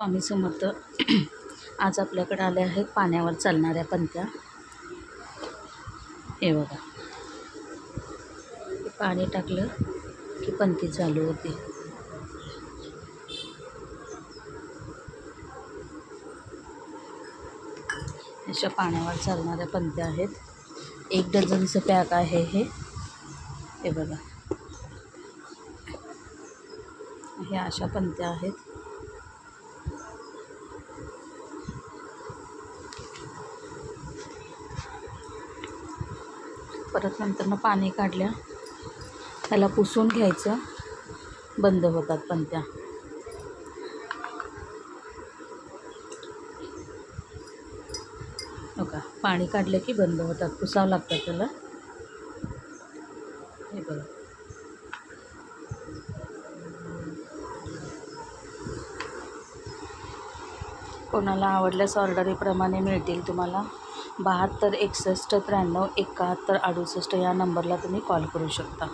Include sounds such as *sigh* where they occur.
स्वामी समर्थ *clears throat* आज आपल्याकडे आले आहेत पाण्यावर चालणाऱ्या पंत्या. हे बघा. पाणी टाकलं की पंती चालू होते. अशा पाण्यावर चालणाऱ्या पंत्या आहेत. एक डझनचं पॅक आहे हे. हे बघा. हे अशा पंत्या आहेत. परत नंतरनं पाणी काढल्या. त्याला पुसून घ्यायचं. बंद होतात पंत्या हो का पाणी काढलं की बंद होतात. पुसावं लागतात त्याला. हे बघा. कोणाला आवडल्यास ऑर्डरीप्रमाणे मिळतील तुम्हाला. बहात्तर एकसष्ट त्र्याण्णव एकाहत्तर अडुसष्ट या नंबरला तुम्ही कॉल करू शकता.